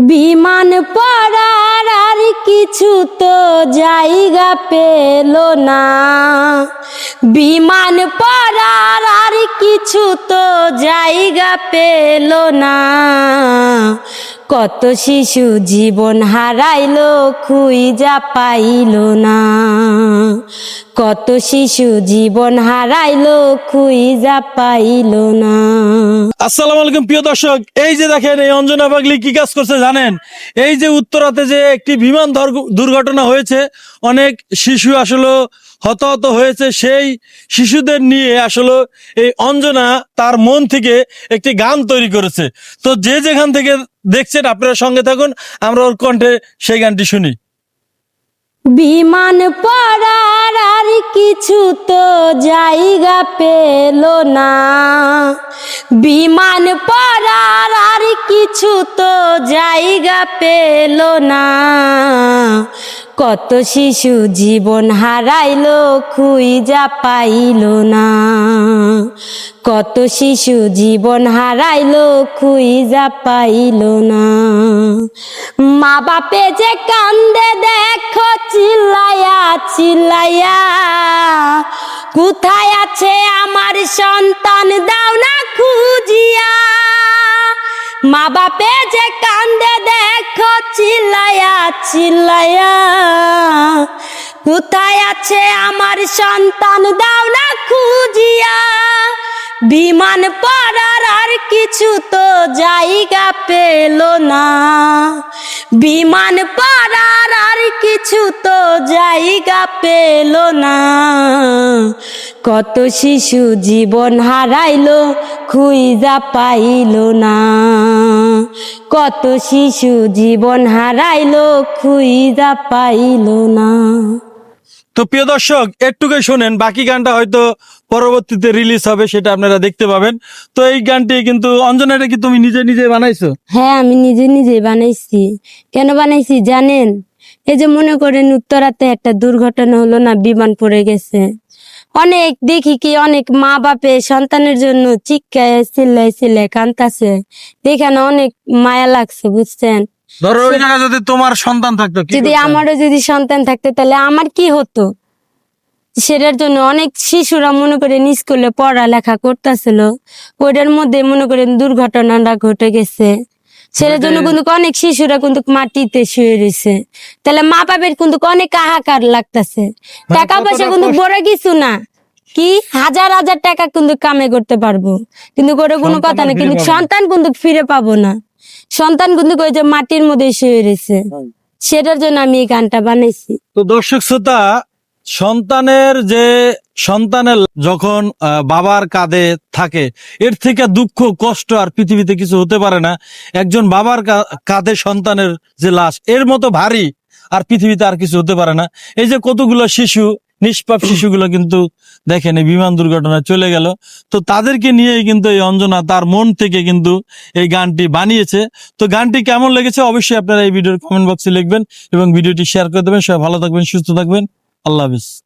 বিমান পড়ার আর কিছু তো জায়গা পেল না। বিমান পড়ার আর কিছু তো জায়গা পেল না। কত শিশু জীবন হারাইলো খুইজা পাইল না। কত শিশু জীবন হারাইলো খুইজা পাইল না। আসসালামু আলাইকুম প্রিয় দর্শক, এই যে দেখেন, এই অঞ্জনা পাগলি কি কাজ করছে জানেন? এই যে উত্তরাতে যে একটি বিমান দুর্ঘটনা হয়েছে, অনেক শিশু আসলে হতাহত হয়েছে। সেই শিশুদের নিয়ে আসলে এই অঞ্জনা তার মন থেকে একটি গান তৈরি করেছে। তো যে যেখান থেকে দেখছেন, আপনারা সঙ্গে থাকুন, আমরা ওর কণ্ঠে সেই গানটি শুনি। বিমান পড়ার আর কিছু তো জায়গা পেল না। বিমান পড়ার আর কিছু তো জায়গা পেল না। কত শিশু জীবন হারাইলো, খুইজা পাইল না। কত শিশু জীবন হারাইলো, খুইজা পাইল না। মা বাপে যে কান্দে, দেখো চিল্লায়া চিল্লায়া কোথায় আছে আমার সন্তান, দাও না খুঁজিয়া। মা বাপে যে কান্দে দেখো চিল্লায়া চিল্লায়া। কোথায় আছে আমার সন্তান? দাও না খুঁজিয়া। বিমান পড়ার আর কিছু তো জায়গা পেল না। বিমান পড়ার আর কিছু তো জায়গা পেল না। কত শিশু জীবন হারাইলো খুইজা পাইল না। কত শিশু জীবন হারাইলো খুইজা পাইল না। তো প্রিয় দর্শক একটুকে শোনেন বাকি গানটা হয়তো পরবর্তীতে রিলিজ হবে সেটা আপনারা দেখতে পাবেন। তো এই গানটি কিন্তু অঞ্জনাটা কি তুমি নিজে নিজে বানাইছো? হ্যাঁ আমি নিজে নিজে বানাইছি। কেন বানাইছি জানেন? এই যে মনে করেন উত্তরাতে একটা দুর্ঘটনা হলো না বিমান পড়ে গেছে। অনেক দেখি কি অনেক মা বাপে সন্তানের জন্য চিৎকায় চিল্লাই চিল্লাই কান্তাছে দেখে না অনেক মায়া লাগছে বুঝছেন? ধরো ওই জায়গায় যদি তোমার সন্তান থাকতো যদি আমারও যদি সন্তান থাকতো তাহলে আমার কি হতো? সেটার জন্য অনেক শিশুরা মনে করেন স্কুলে পড়ালেখা করতেছিল। ওইটার মধ্যে মনে করেন দুর্ঘটনাটা ঘটে গেছে। জন্য কিন্তু অনেক শিশুরা কিন্তু মাটিতে শুয়ে রয়েছে। তাহলে মা বাবার কিন্তু অনেক হাহাকার লাগতেছে। টাকা পয়সা কিন্তু বড় কিছু না। কি? হাজার হাজার টাকা কিন্তু কামে করতে পারব। কিন্তু করে কোনো কথা না কিন্তু সন্তান কিন্তু ফিরে পাবো না। সন্তান কিন্তু ওই যে মাটির মধ্যে শুয়ে রয়েছে। সেটার জন্য আমি এই গানটা বানাইছি। তো দর্শক শ্রোতা সন্তানের যে সন্তানের যখন বাবার কাঁধে থাকে, এর থেকে দুঃখ, কষ্ট আর পৃথিবীতে কিছু হতে পারে না। একজন বাবার কাঁধে সন্তানের যে লাশ, এর মতো ভারী আর পৃথিবীতে আর কিছু হতে পারে না। এই যে কতগুলো শিশু, নিষ্পাপ শিশুগুলো কিন্তু দেখেন এই বিমান দুর্ঘটনায় চলে গেল। তো তাদেরকে নিয়েই কিন্তু এই অঞ্জনা তার মন থেকে কিন্তু এই গানটি বানিয়েছে। তো গানটি কেমন লেগেছে অবশ্যই আপনারা এই ভিডিওর কমেন্ট বক্সে লিখবেন এবং ভিডিওটি শেয়ার করে দেবেন। সবাই ভালো থাকবেন, সুস্থ থাকবেন। আল্লাহ হাফিজ।